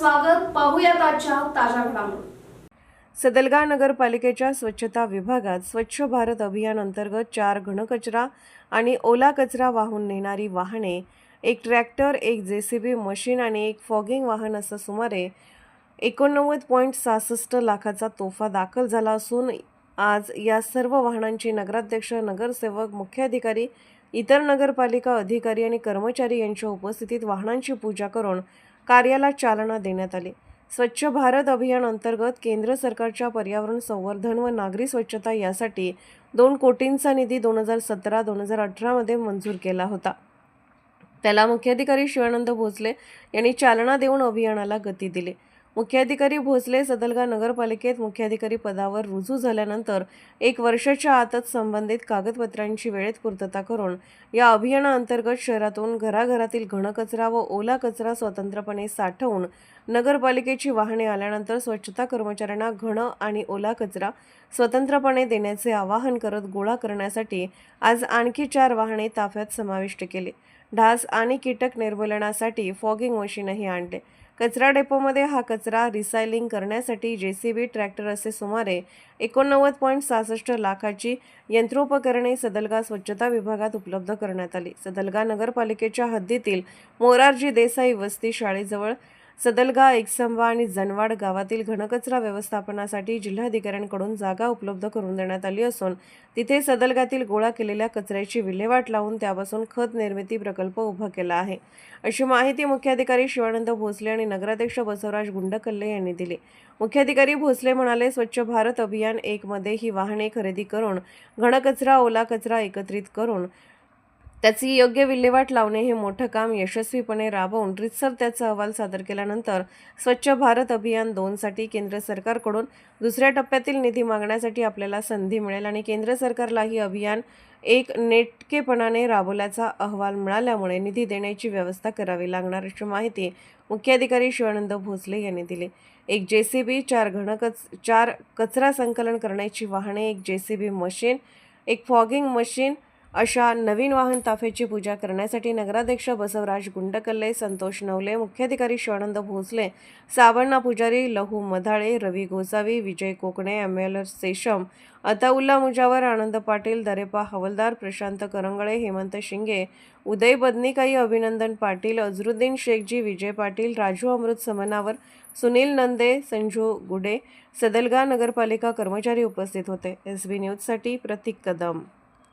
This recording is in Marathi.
स्वागत. पाहूयात आजच्या ताज्या घडामोडी. सदलगा नगरपालिकेच्या स्वच्छता विभागात स्वच्छ भारत अभियान अंतर्गत चार घनकचरा आणि ओला कचरा वाहून नेणारी वाहने एक ट्रॅक्टर एक जेसीबी मशीन आणि एक फॉगिंग वाहन असं सुमारे एकोणनव्वद पॉईंट सहासष्ट लाखाचा तोफा दाखल झाला असून आज या सर्व वाहनांची नगराध्यक्ष नगरसेवक मुख्याधिकारी इतर नगरपालिका अधिकारी आणि कर्मचारी यांच्या उपस्थितीत वाहनांची पूजा करून कार्याला चालना देण्यात आली. स्वच्छ भारत अभियान अंतर्गत केंद्र सरकारच्या पर्यावरण संवर्धन व नागरी स्वच्छता यासाठी दोन कोटींचा निधी दोन हजार सतरा दोन हजार अठरामध्ये मंजूर केला होता. त्याला मुख्याधिकारी शिवानंद भोसले यांनी चालना देऊन अभियानाला गती दिली. मुख्याधिकारी भोसले सदलगा नगरपालिकेत मुख्याधिकारी पदावर रुजू झाल्यानंतर एक वर्षाच्या आतच संबंधित कागदपत्रांची वेळेत पूर्तता करून या अभियानाअंतर्गत शहरातून घराघरातील घनकचरा व ओला कचरा स्वतंत्रपणे साठवून नगरपालिकेची वाहने आल्यानंतर स्वच्छता कर्मचाऱ्यांना घन आणि ओला कचरा स्वतंत्रपणे देण्याचे आवाहन करत गोळा करण्यासाठी आज आणखी चार वाहने ताफ्यात समाविष्ट केली. ढास आणि कीटक निर्मूलनासाठी फॉगिंग मशीनही आणले. कचरा डेपोमध्ये हा कचरा रिसायलिंग करण्यासाठी जे सी बी ट्रॅक्टर असे सुमारे एकोणनव्वद पॉईंट सहासष्ट लाखाची यंत्रोपकरणे सदलगा स्वच्छता विभागात उपलब्ध करण्यात आली. सदलगा नगरपालिकेच्या हद्दीतील मोरारजी देसाई वस्ती शाळेजवळ सदलगा एकसंबा आणि जनवाड गावातील घनकचरा व्यवस्थापनासाठी जिल्हाधिकाऱ्यांकडून जागा उपलब्ध करून देण्यात आली असून तिथे सदलगातील गोळा केलेल्या कचऱ्याची विल्हेवाट लावून त्यापासून खत निर्मिती प्रकल्प उभा केला आहे. अशी माहिती मुख्याधिकारी शिवानंद भोसले आणि नगराध्यक्ष बसवराज गुंडकल्ले यांनी दिली. मुख्याधिकारी भोसले म्हणाले स्वच्छ भारत अभियान एकमध्ये ही वाहने खरेदी करून घनकचरा ओला कचरा एकत्रित करून त्याची योग्य विल्हेवाट लावणे हे मोठं काम यशस्वीपणे राबवून रितसर त्याचा अहवाल सादर केल्यानंतर स्वच्छ भारत अभियान दोनसाठी केंद्र सरकारकडून दुसऱ्या टप्प्यातील निधी मागण्यासाठी आपल्याला संधी मिळेल आणि केंद्र सरकारला ही अभियान एक नेटकेपणाने राबवल्याचा अहवाल मिळाल्यामुळे निधी देण्याची व्यवस्था करावी लागणार अशी माहिती मुख्याधिकारी शिवानंद भोसले यांनी दिली. एक जे सी बी चार घनकच चार कचरा संकलन करण्याची वाहने एक जे सी बी मशीन एक फॉगिंग मशीन अशा नवीन वाहन ताफेची पूजा करण्यासाठी नगराध्यक्ष बसवराज गुंडकल्ले संतोष नवले मुख्याधिकारी शिवानंद भोसले साबण्णा पुजारी लहू मधाळे रवी गोसावी विजय कोकणे एम एल सेशम अताउल्ला मुजावर आनंद पाटील दरेपा हवलदार प्रशांत करंगळे हेमंत शिंगे उदय बदनिकाई अभिनंदन पाटील अझरुद्दीन शेखजी विजय पाटील राजू अमृत समनावर सुनील नंदे संजू गुडे सदलगा नगरपालिका कर्मचारी उपस्थित होते. एस बी न्यूजसाठी प्रतीक कदम.